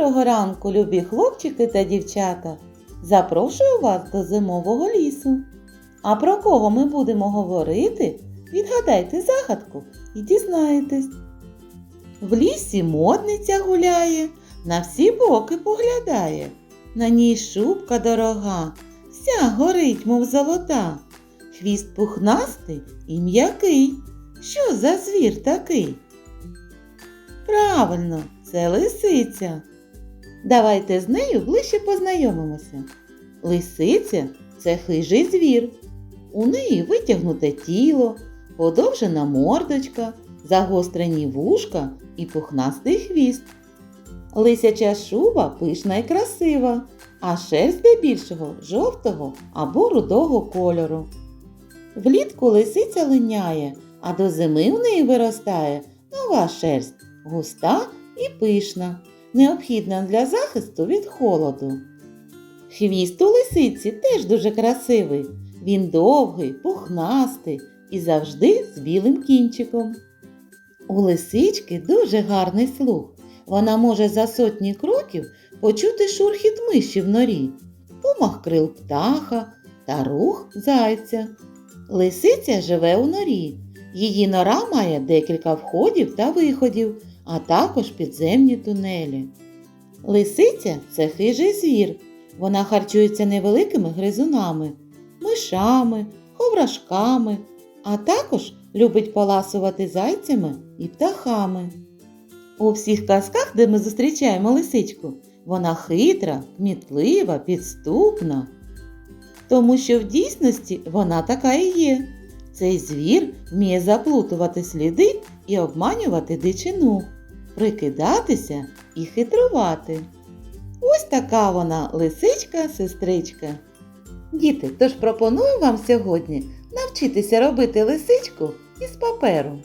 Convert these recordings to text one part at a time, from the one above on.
Доброго ранку, любі хлопчики та дівчата! Запрошую вас до зимового лісу. А про кого ми будемо говорити? Відгадайте загадку і дізнаєтесь. В лісі модниця гуляє, на всі боки поглядає. На ній шубка дорога, вся горить, мов золота. Хвіст пухнастий і м'який. Що за звір такий? Правильно, це лисиця. Давайте з нею ближче познайомимося. Лисиця це хижий звір. У неї витягнуте тіло, подовжена мордочка, загострені вушка і пухнастий хвіст. Лисяча шуба пишна і красива, а шерсть здебільшого жовтого або рудого кольору. Влітку лисиця линяє, а до зими в неї виростає нова шерсть, густа і пишна, необхідна для захисту від холоду. Хвіст у лисиці теж дуже красивий. Він довгий, пухнастий і завжди з білим кінчиком. У лисички дуже гарний слух. Вона може за сотні кроків почути шурхіт миші в норі, помах крил птаха та рух зайця. Лисиця живе у норі. Її нора має декілька входів та виходів, а також підземні тунелі. Лисиця це хижий звір. Вона харчується невеликими гризунами, мишами, ховрашками, а також любить поласувати зайцями і птахами. У всіх казках, де ми зустрічаємо лисичку, вона хитра, кмітлива, підступна. Тому що в дійсності вона така і є. Цей звір вміє заплутувати сліди і обманювати дичину, прикидатися і хитрувати. Ось така вона лисичка-сестричка. Діти, тож пропоную вам сьогодні навчитися робити лисичку із паперу.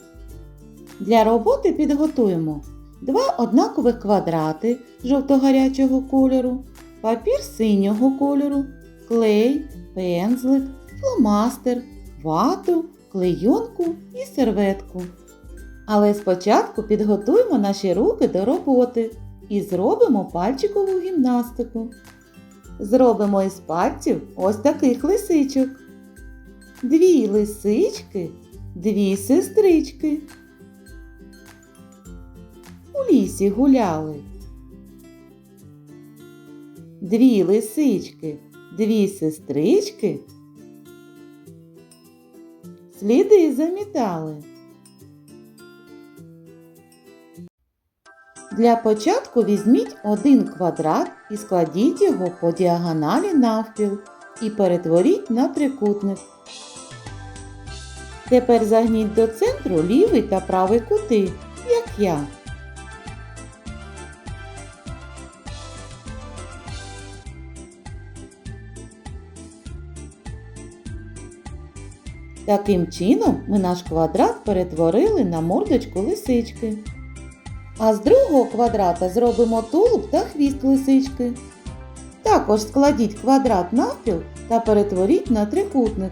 Для роботи підготуємо два однакових квадрати жовто-гарячого кольору, папір синього кольору, клей, пензлик, фломастер, вату, клейонку і серветку. Але спочатку підготуємо наші руки до роботи і зробимо пальчикову гімнастику. Зробимо із пальців ось таких лисичок. Дві лисички, дві сестрички. У лісі гуляли. Дві лисички, дві сестрички. Сліди замітали. Для початку візьміть один квадрат і складіть його по діагоналі навпіл і перетворіть на трикутник. Тепер загніть до центру лівий та правий кути, як я. Таким чином ми наш квадрат перетворили на мордочку лисички. А з другого квадрата зробимо тулуб та хвіст лисички. Також складіть квадрат навпіл та перетворіть на трикутник.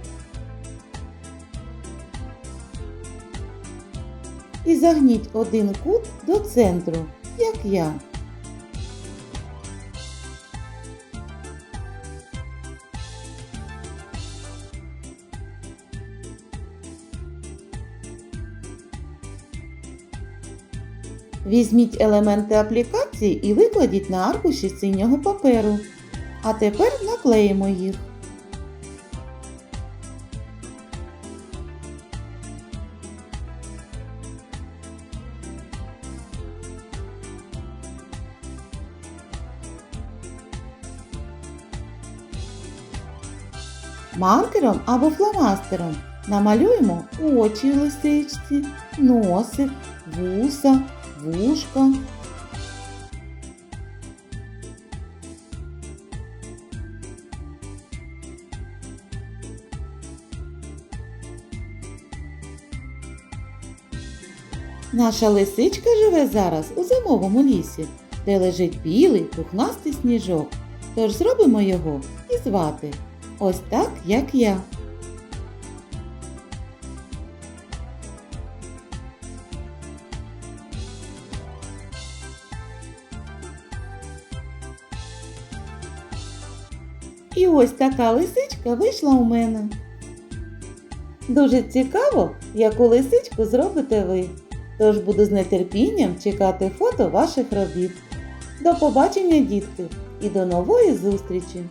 І загніть один кут до центру, як я. Візьміть елементи аплікації і викладіть на аркуші синього паперу. А тепер наклеїмо їх. Маркером або фломастером намалюємо очі лисичці, носик, вуса, вушка. Наша лисичка живе зараз у зимовому лісі, де лежить білий пухнастий сніжок. Тож зробимо його і звати. Ось так, як я. І ось така лисичка вийшла у мене. Дуже цікаво, яку лисичку зробите ви. Тож буду з нетерпінням чекати фото ваших робіт. До побачення, дітки, і до нової зустрічі!